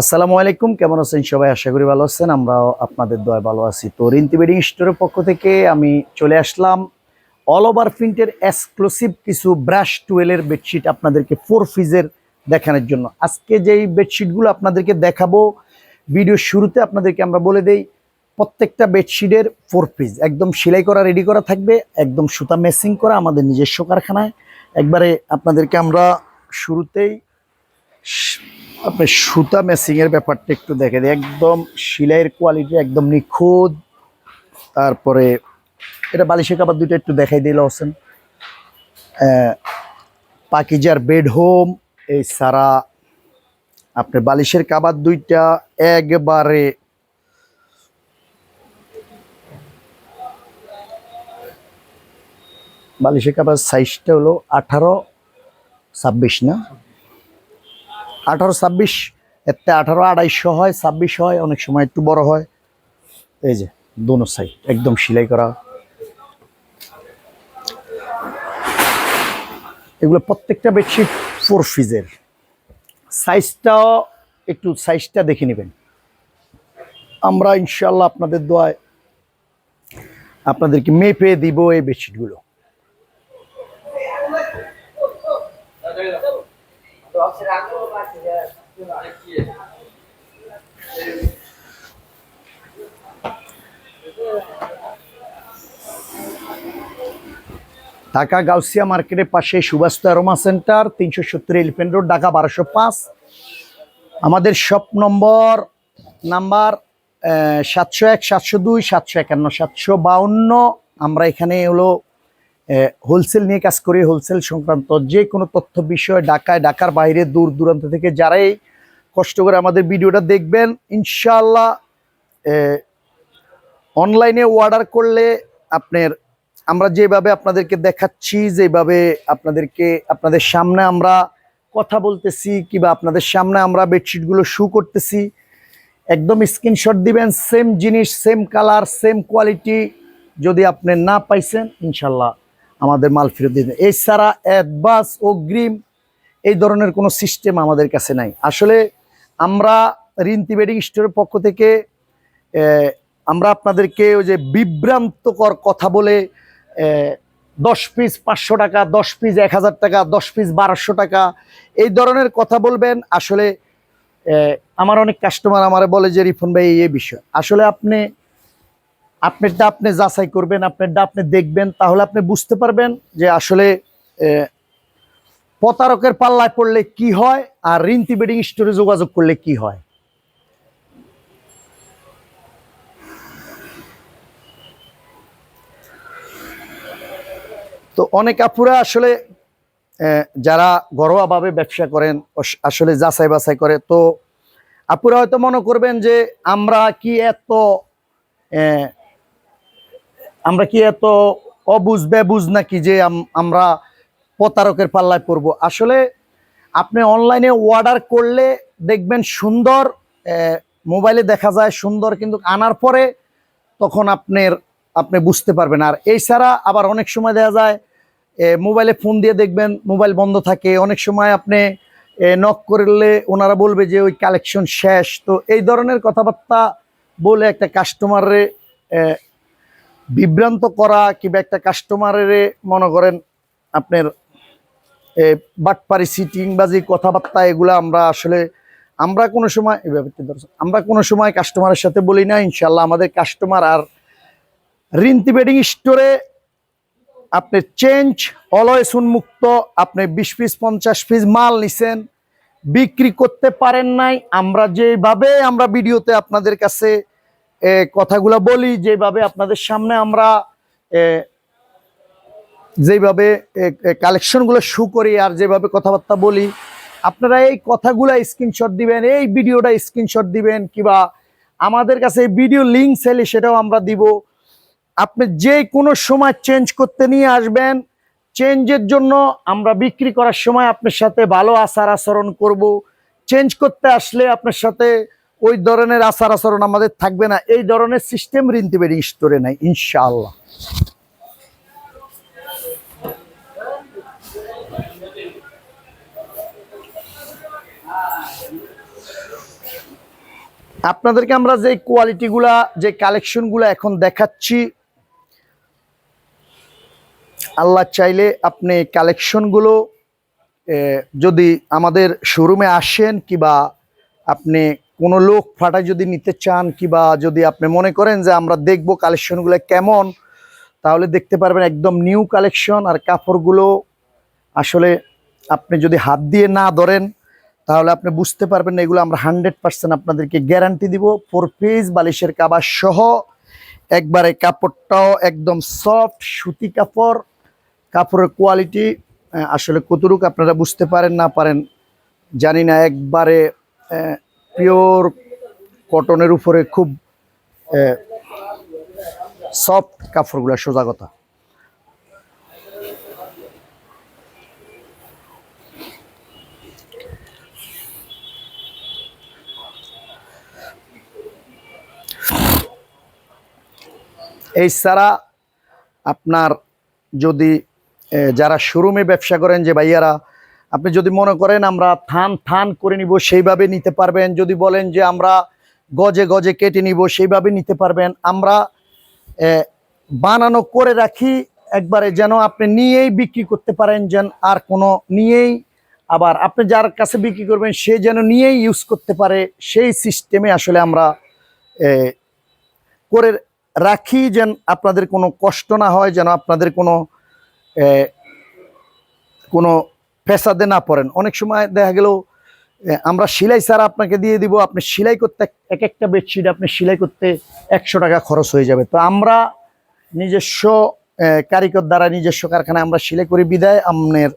আসসালামু আলাইকুম, কেমন আছেন সবাই? আশা করি ভালো আছেন। আমরাও আপনাদের দয় ভালো আছি। তো রিন্তি বেডিং স্টোরের পক্ষ থেকে আমি চলে আসলাম। অল ওভার প্রিন্টের এক্সক্লুসিভ কিছু ব্রাশ টুয়েলের বেডশিট আপনাদেরকে ফোর ফিজের দেখানোর জন্য। আজকে যেই বেডশিটগুলো আপনাদেরকে দেখাবো ভিডিও শুরুতে আপনাদেরকে আমরা বলে দেই, প্রত্যেকটা বেডশিটের ফোর পিস একদম সেলাই করা রেডি করা থাকবে, একদম সুতা মেসিং করা আমাদের নিজস্ব কারখানায়। একবারে আপনাদেরকে আমরা শুরুতেই আপনার সুতা এর ব্যাপারটা একটু দেখে দিই। একদম সেলাইয়ের কোয়ালিটি একদম নিখুঁত। তারপরে এটা বালিশের কাপড় দুটো একটু দেখাই দিল হোসেন পাকিজার বেড হোম, এই সারা আপনার বালিশের কাবার দুইটা একবারে বালিশের কাবার সাইজটা হলো আঠারো, ছাব্বিশ না? আঠারো ছাব্বিশ, এতে আঠারো আড়াইশো হয়, ছাব্বিশ হয়, অনেক সময় একটু বড় হয়। এই যে, দোনো সাইড একদম সেলাই করা। এগুলো প্রত্যেকটা বেডশিট ফোর ফিজের সাইজটাও একটু সাইজটা দেখে নেবেন। আমরা ইনশাল্লাহ আপনাদের দোয়ায় আপনাদেরকে মেপে দিব এই বেডশিটগুলো। ঢাকা গাউসিয়া মার্কেটের পাশে সুভাষ অ্যারোমা সেন্টার, তিনশো সত্তর এলিফেন্ট রোড, ঢাকা বারোশো পাঁচ। আমাদের শপ নম্বর, নাম্বার সাতশো এক, সাতশো দুই, সাতশো একান্ন, সাতশো বাউন্ন। আমরা এখানে হলো হোলসেল নিয়ে কাজ করি হোলসেল সংক্রান্ত যে কোনো তথ্য বিষয় ঢাকায়, ঢাকার বাইরে, দূর দূরান্ত থেকে যারাই কষ্ট করে আমাদের ভিডিওটা দেখবেন ইনশাল্লাহ অনলাইনে অর্ডার করলে আপনার, আমরা যেভাবে আপনাদেরকে দেখাচ্ছি, যেভাবে আপনাদেরকে, আপনাদের সামনে আমরা কথা বলতেছি, কিংবা আপনাদের সামনে আমরা বেডশিটগুলো শু করতেছি, একদম স্ক্রিনশট দিবেন সেম জিনিস সেম কালার সেম কোয়ালিটি যদি আপনি না পাইছেন ইনশাল্লাহ আমাদের মাল ফেরত দিবেন এছাড়া অ্যাডভান্স অগ্রিম, এই ধরনের কোনো সিস্টেম আমাদের কাছে নাই। আসলে আমরা রিন্তি বেডিং স্টোরের পক্ষ থেকে আমরা আপনাদেরকে ওই যে বিভ্রান্তকর কথা বলে দশ পিস পাঁচশো টাকা, দশ পিস এক হাজার টাকা, দশ পিস বারোশো টাকা, এই ধরনের কথা বলবেন। আসলে আমার অনেক কাস্টমার আমারে বলে যে রিফন ভাই, এই বিষয়। আসলে আপনি আপনারটা আপনি যাচাই করবেন আপনারটা আপনি দেখবেন, তাহলে আপনি বুঝতে পারবেন যে আসলে প্রতারকের পাল্লায় পড়লে কি হয় আর রিন্তি বেডিং স্টোরে যোগাযোগ করলে কি হয়। তো অনেক আপুরা আসলে যারা ঘরোয়াভাবে ব্যবসা করেন আসলে যাচাই বাছাই করে, তো আপুরা হয়তো মনে করবেন যে আমরা কি এত আমরা কি এত অবুঝ বেবুঝ নাকি যে আম- আমরা প্রতারকের পাল্লায় পড়ব? আসলে আপনি অনলাইনে অর্ডার করলে দেখবেন সুন্দর মোবাইলে দেখা যায় সুন্দর, কিন্তু আনার পরে তখন আপনার, আপনি বুঝতে পারবেন। আর এছাড়া আবার অনেক সময় দেখা যায় মোবাইলে ফোন দিয়ে দেখবেন মোবাইল বন্ধ থাকে। অনেক সময় আপনি নক করলে ওনারা বলবে যে ওই কালেকশন শেষ। তো এই ধরনের কথাবার্তা বলে একটা কাস্টমারে বিভ্রান্ত করা কিংবা একটা কাস্টমারের মনে করেন আপনার বাটপারি সিটিং বাজি কথাবার্তা, এগুলো আমরা আসলে, আমরা কোনো সময়, এভাবে আমরা কোনো সময় কাস্টমারের সাথে বলি না ইনশাল্লাহ আমাদের কাস্টমার আর রিন্তি বেডিং স্টোরে আপনি চেঞ্জ অলওয়েজ উন্মুক্ত, আপনি বিশ পিস পঞ্চাশ পিস মাল নিছেন, বিক্রি করতে পারেন নাই, আমরা যেভাবে আমরা ভিডিওতে আপনাদের কাছে কথাগুলো বলি, যেভাবে আপনাদের সামনে আমরা যেভাবে কালেকশনগুলো শু করি আর যেভাবে কথাবার্তা বলি, আপনারা এই কথাগুলো স্ক্রিনশট দিবেন, এই ভিডিওটা স্ক্রিনশট দিবেন, কিবা আমাদের কাছে ভিডিও লিঙ্ক চাইলে সেটাও আমরা দিব। আপনি যে কোনো সময় চেঞ্জ করতে নিয়ে আসবেন চেঞ্জের জন্য আমরা বিক্রি করার সময় আপনার সাথে ভালো আচার আচরণ করব। চেঞ্জ করতে আসলে আপনার সাথে ওই ধরনের আচার আচরণ আমাদের থাকবে না। এই ধরনের সিস্টেম রিন্তিবেরি স্টোরে নাই, ইনশাআল্লাহ। আপনাদেরকে আমরা যে কোয়ালিটিগুলা যে কালেকশনগুলো এখন দেখাচ্ছি, আল্লাহ চাইলে আপনি কালেকশনগুলো যদি আমাদের শোরুমে আসেন কিবা আপনি কোনো লোক ফাটা যদি নিতে চান কিবা যদি আপনি মনে করেন যে আমরা দেখব কালেকশনগুলো কেমন, তাহলে দেখতে পারবেন একদম নিউ কালেকশন আর কাপড়গুলো আসলে আপনি যদি হাত দিয়ে না ধরেন, তাহলে আপনি বুঝতে পারবেন এগুলো আমরা হান্ড্রেড পার্সেন্ট আপনাদেরকে গ্যারান্টি দিব। ফোর পিস বালিশের কাবার সহ একবারে কাপড়টাও একদম সফট সুতি কাপড়, কাপড়ের কোয়ালিটি আসলে কতটুকু আপনারা বুঝতে পারেন না পারেন জানি না, একবারে পিওর কটনের উপরে খুব সফট কাপড়গুলো, সোজা কথা। এই ছাড়া আপনার যদি যারা শোরুমে ব্যবসা করেন, যে ভাইয়ারা আপনি যদি মনে করেন আমরা থান থান করে নিব, সেইভাবে নিতে পারবেন। যদি বলেন যে আমরা গজে গজে কেটে নিব, সেইভাবে নিতে পারবেন। আমরা বানানো করে রাখি, একবারে যেন আপনি নিয়েই বিক্রি করতে পারেন যেন আর কোনো নিয়েই। আবার আপনি যার কাছে বিক্রি করবেন, সে যেন নিয়েই ইউজ করতে পারে। সেই সিস্টেমে আসলে আমরা করে রাখি যেন আপনাদের কোনো কষ্ট না হয়, যেন আপনাদের কোনো কোনো পেশাদে না পড়েন। অনেক সময় দেখা গেল আমরা সেলাই ছাড়া আপনাকে দিয়ে দিব, আপনি সেলাই করতে, এক একটা বেডশিট আপনি সেলাই করতে একশো টাকা খরচ হয়ে যাবে। তো আমরা নিজস্ব কারিগর দ্বারা নিজস্ব কারখানায় আমরা সেলাই করি, বিদায় আপনার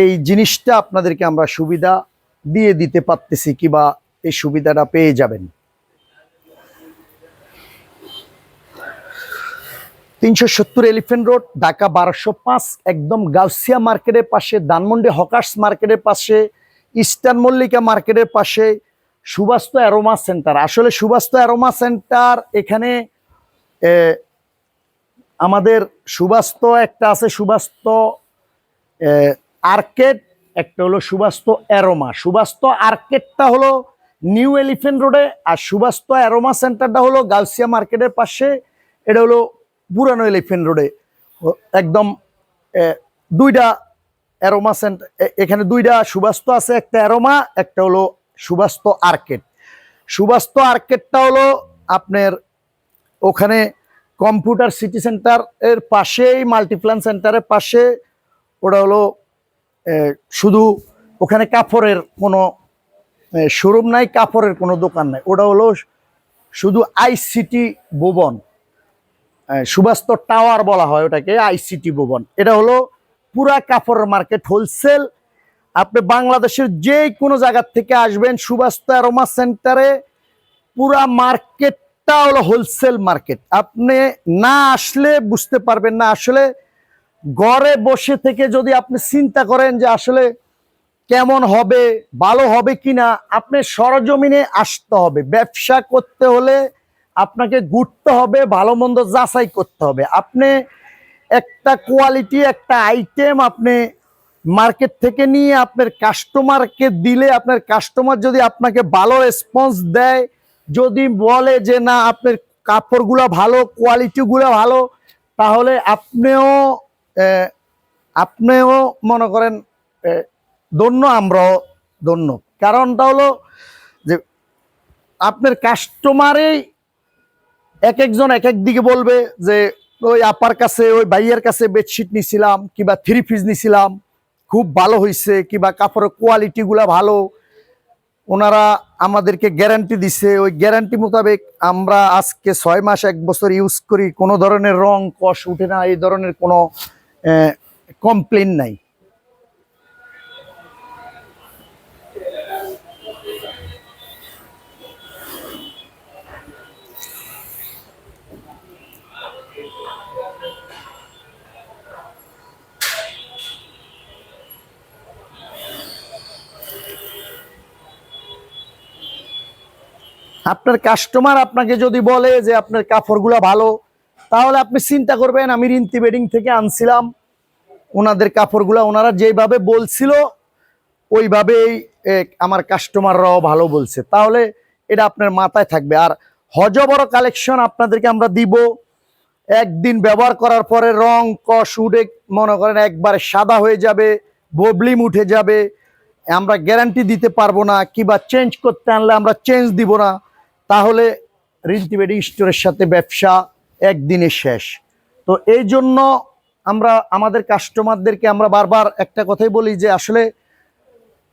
এই জিনিসটা আপনাদেরকে আমরা সুবিধা দিয়ে দিতে পারতেছি কিবা এই সুবিধাটা পেয়ে যাবেন। তিনশো সত্তর এলিফেন্ট রোড ঢাকা বারোশো পাঁচ, একদম গাউসিয়া মার্কেটের পাশে, ধানমন্ডি হকার্স মার্কেটের পাশে, ইস্টার্ন মল্লিকা মার্কেটের পাশে, সুবাস্ত অ্যারোমা সেন্টার। আসলে সুবাস্ত অ্যারোমা সেন্টার এখানে আমাদের সুবাস্ত একটা আছে, সুবাস্ত আর্কেড, একটা হলো সুবাস্ত অ্যারোমা। সুবাস্ত আর্কেডটা হলো নিউ এলিফেন্ট রোডে আর সুবাস্ত অ্যারোমা সেন্টারটা হলো গাউসিয়া মার্কেটের পাশে, এটা হলো পুরানো এলিফেন্ট রোডে। একদম দুইটা অ্যারোমা সেন্টার এখানে দুইটা সুবাস্ত আছে, একটা অ্যারোমা, একটা হলো সুবাস্ত আর্কেড। সুবাস্ত আর্কেডটা হলো আপনার ওখানে কম্পিউটার সিটি সেন্টার এর পাশেই, মাল্টিপ্ল্যান সেন্টারের পাশে, ওটা হলো শুধু ওখানে কাপড়ের কোনো শোরুম নাই, কাপড়ের কোনো দোকান নাই। ওটা হলো শুধু আইসিটি ভুবন। সুবাস্ত টাওয়ার বলা হয় ওটাকে আইসিটি ভবন। এটা হলো পুরা কাপড়ের মার্কেট হোলসেল আপনি বাংলাদেশের যে কোনো জায়গার থেকে আসবেন সুবাস্ত অ্যারোমা সেন্টারে পুরা মার্কেটটা হলো হোলসেল মার্কেট। আপনি না আসলে বুঝতে পারবেন না আসলে ঘরে বসে থেকে যদি আপনি চিন্তা করেন যে আসলে কেমন হবে, ভালো হবে কিনা, আপনি সরজমিনে আসতে হবে। ব্যবসা করতে হলে আপনাকে ঘুরতে হবে, ভালো মন্দ যাচাই করতে হবে। আপনি একটা কোয়ালিটি একটা আইটেম আপনি মার্কেট থেকে নিয়ে আপনার কাস্টমারকে দিলে, আপনার কাস্টমার যদি আপনাকে ভালো রেসপন্স দেয়, যদি বলে যে না, আপনার কাপড়গুলো ভালো কোয়ালিটিগুলো ভালো, তাহলে আপনিও আপনিও মনে করেন ধন্য, আমরাও ধন্য। কারণটা হলো যে আপনার কাস্টমারেই এক একজন এক এক দিকে বলবে যে, ওই আপার কাছে, ওই ভাইয়ের কাছে বেডশিট নিছিলাম, কিবা থ্রি পিস নিছিলাম। খুব ভালো হয়েছে কিবা কাপড়ের কোয়ালিটিগুলা ভালো। ওনারা আমাদেরকে গ্যারান্টি দিছে। ওই গ্যারান্টি মোতাবেক আমরা আজকে ছয় মাস, এক বছর ইউজ করি। কোনো ধরনের রং, কষ উঠে না, এই ধরনের কোনো কমপ্লেন নাই। আপনার কাস্টমার আপনাকে যদি বলে যে আপনার কাপড়গুলো ভালো, তাহলে আপনি চিন্তা করবেন, আমি রিন্তি বেডিং থেকে আনছিলাম। ওনাদের কাপড়গুলো ওনারা যেভাবে বলছিল ওইভাবেই আমার কাস্টমাররাও ভালো বলছে। তাহলে এটা আপনার মাথায় থাকবে। আর হজ বড় কালেকশন আপনাদেরকে আমরা দিব। একদিন ব্যবহার করার পরে রং কষ উঠে মনে করেন একবারে সাদা হয়ে যাবে ববলিম উঠে যাবে। আমরা গ্যারান্টি দিতে পারব না, কিবা চেঞ্জ করতে আনলে আমরা চেঞ্জ দিব না। তাহলে রিন্তি বেডিং স্টোরের সাথে ব্যবসা একদিনে শেষ। তো এই জন্য আমরা, আমাদের কাস্টমারদেরকে আমরা বারবার একটা কথাই বলি যে আসলে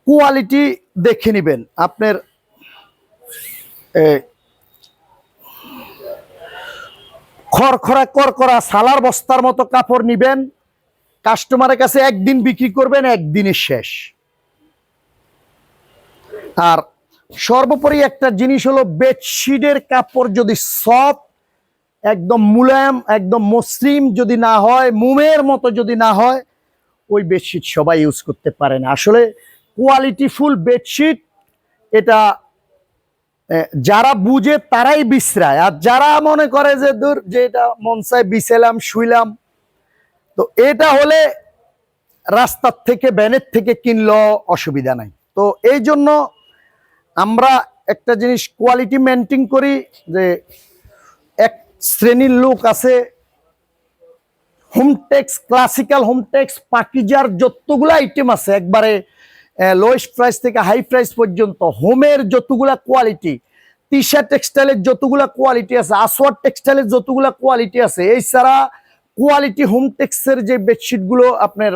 কোয়ালিটি দেখে নেবেন। আপনার খড়খড়া করকরা সালার বস্তার মতো কাপড় নিবেন। কাস্টমারের কাছে একদিন বিক্রি করবেন, একদিনে শেষ। আর সর্বোপরি একটা জিনিস হলো বেডশিটের কাপড় যদি সফট, একদম মুলায়ম, একদম মসৃণ যদি না হয়, মোমের মতো যদি না হয়, ওই বেডশিট সবাই ইউজ করতে পারে না। আসলে কোয়ালিটিফুল বেডশিট, এটা যারা বুঝে তারাই বিশ্রায়। আর যারা মনে করে যে দূর, যে এটা মন চায় বিছেলাম শুইলাম, তো এটা হলে রাস্তার থেকে, ব্যানের থেকে কিনলেও অসুবিধা নাই। তো এই জন্য আমরা একটা জিনিস কোয়ালিটি মেনটেন করি যে এক শ্রেণির লোক আছে হোমটেক্স ক্লাসিক্যাল হোমটেক্স পাকিজার যতগুলো আইটেম আছে, একবারে লোয়েস্ট প্রাইস থেকে হাই প্রাইস পর্যন্ত হোমের যতগুলা কোয়ালিটি তিশা টেক্সটাইলের যতগুলা কোয়ালিটি আছে আসওয়ার টেক্সটাইলের যতগুলা কোয়ালিটি আছে এছাড়া কোয়ালিটি হোমটেক্সের যে বেডশিটগুলো আপনার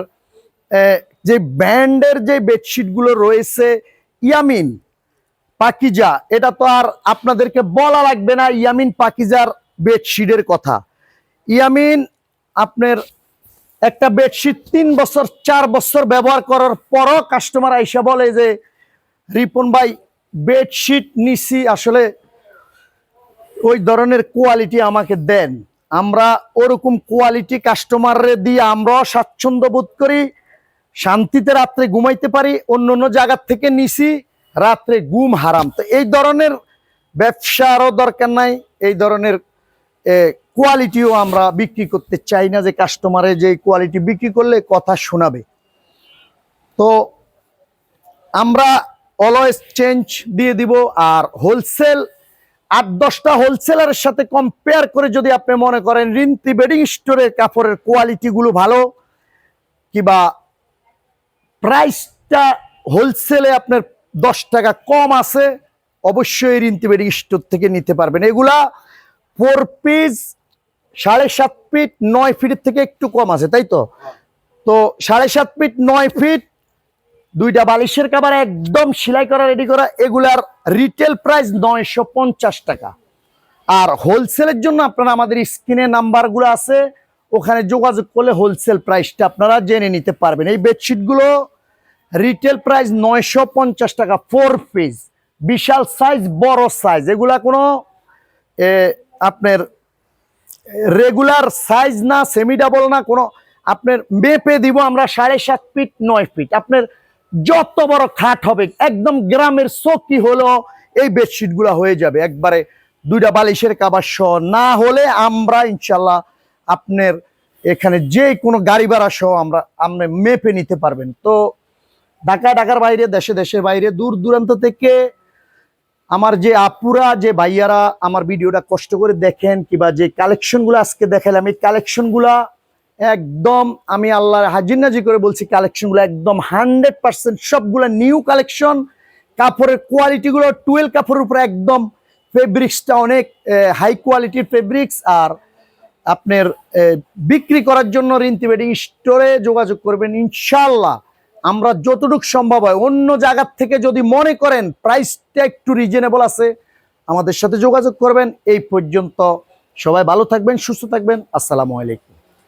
যে ব্র্যান্ডের যে বেডশিটগুলো রয়েছে, ইয়ামিন পাকিজা, এটা তো আর আপনাদেরকে বলা লাগবে না, ইয়ামিন পাকিজার বেডশিটের কথা। ইয়ামিন আপনার একটা বেডশিট তিন বছর, চার বছর ব্যবহার করার পরও কাস্টমার আইসা বলে যে, রিপন ভাই, বেডশিট নিছি, আসলে ওই ধরনের কোয়ালিটি আমাকে দেন। আমরা ওরকম কোয়ালিটি কাস্টমাররে দিয়ে আমরাও স্বাচ্ছন্দ্য বোধ করি, শান্তিতে রাত্রে ঘুমাইতে পারি অন্য অন্য জায়গার থেকে নিছি। রাত্রে গুম হারাম। তো এই ধরনের ব্যবসারও দরকার নাই, এই ধরনের কোয়ালিটিও আমরা বিক্রি করতে চাই না যে কাস্টমারে যে কোয়ালিটি বিক্রি করলে কথা শোনাবে। তো আমরা অলওয়েজ চেঞ্জ দিয়ে দিব আর হোলসেল আট দশটা হোলসেলারের সাথে কম্পেয়ার করে যদি আপনি মনে করেন রিন্তি বেডিং স্টোরের কাপড়ের কোয়ালিটিগুলো ভালো, কিবা প্রাইসটা হোলসেলে আপনার দশ টাকা কম আছে, অবশ্যই রিন্তি বেডিং স্টোর থেকে নিতে পারবেন। এগুলা ফোর পিস সাড়ে সাত ফিট নয় ফিটের থেকে একটু কম আছে, তাই তো? তো সাড়ে সাত ফিট নয় ফিট দুইটা বালিশের কাবার একদম সেলাই করা রেডি করা, এগুলার রিটেল প্রাইস নয়শো পঞ্চাশ টাকা। আর হোলসেলের জন্য আপনারা আমাদের স্ক্রিনে নাম্বারগুলো আছে, ওখানে যোগাযোগ করলে হোলসেল প্রাইসটা আপনারা জেনে নিতে পারবেন। এই বেডশিটগুলো রিটেল প্রাইস নয়শো পঞ্চাশ টাকা ফোর পিস বিশাল সাইজ বড় সাইজ এগুলা কোনো আপনার রেগুলার সাইজ না সেমি ডাবল না, কোনো, আপনার মেপে দিব আমরা সাড়ে সাত ফিট নয় ফিট আপনার যত বড় খাট হবে, একদম গ্রামের চকি হলো এই বেডশিটগুলো হয়ে যাবে। একবারে দুইটা বালিশের কাবার সহ। না হলে আমরা ইনশাল্লাহ আপনার এখানে যে কোনো গাড়ি ভাড়া সহ আমরা আপনি মেপে নিতে পারবেন। তো ঢাকা, ঢাকার বাইরে, দেশে, দেশের বাইরে, দূর দূরান্ত থেকে আমার যে আপুরা, যে ভাইয়ারা আমার ভিডিওটা কষ্ট করে দেখেন, কিংবা যে কালেকশনগুলো আজকে দেখালাম, এই কালেকশনগুলা একদম আমি আল্লাহর হাজির নাজি করে বলছি, কালেকশনগুলো একদম হান্ড্রেড পার্সেন্ট সবগুলো নিউ কালেকশন। কাপড়ের কোয়ালিটিগুলো টুয়েলভ কাপড়ের উপরে একদম ফেব্রিক্সটা অনেক হাই কোয়ালিটির ফেব্রিক্স আর আপনার বিক্রি করার জন্য রিন্তি ওয়েডিং স্টোরে যোগাযোগ করবেন ইনশাল্লাহ আমরা যতটুকু সম্ভব হয়। অন্য জায়গার থেকে যদি মনে করেন প্রাইসটা একটু রিজনেবল আছে, আমাদের সাথে যোগাযোগ করবেন। এই পর্যন্ত সবাই ভালো থাকবেন, সুস্থ থাকবেন। আসসালামু আলাইকুম।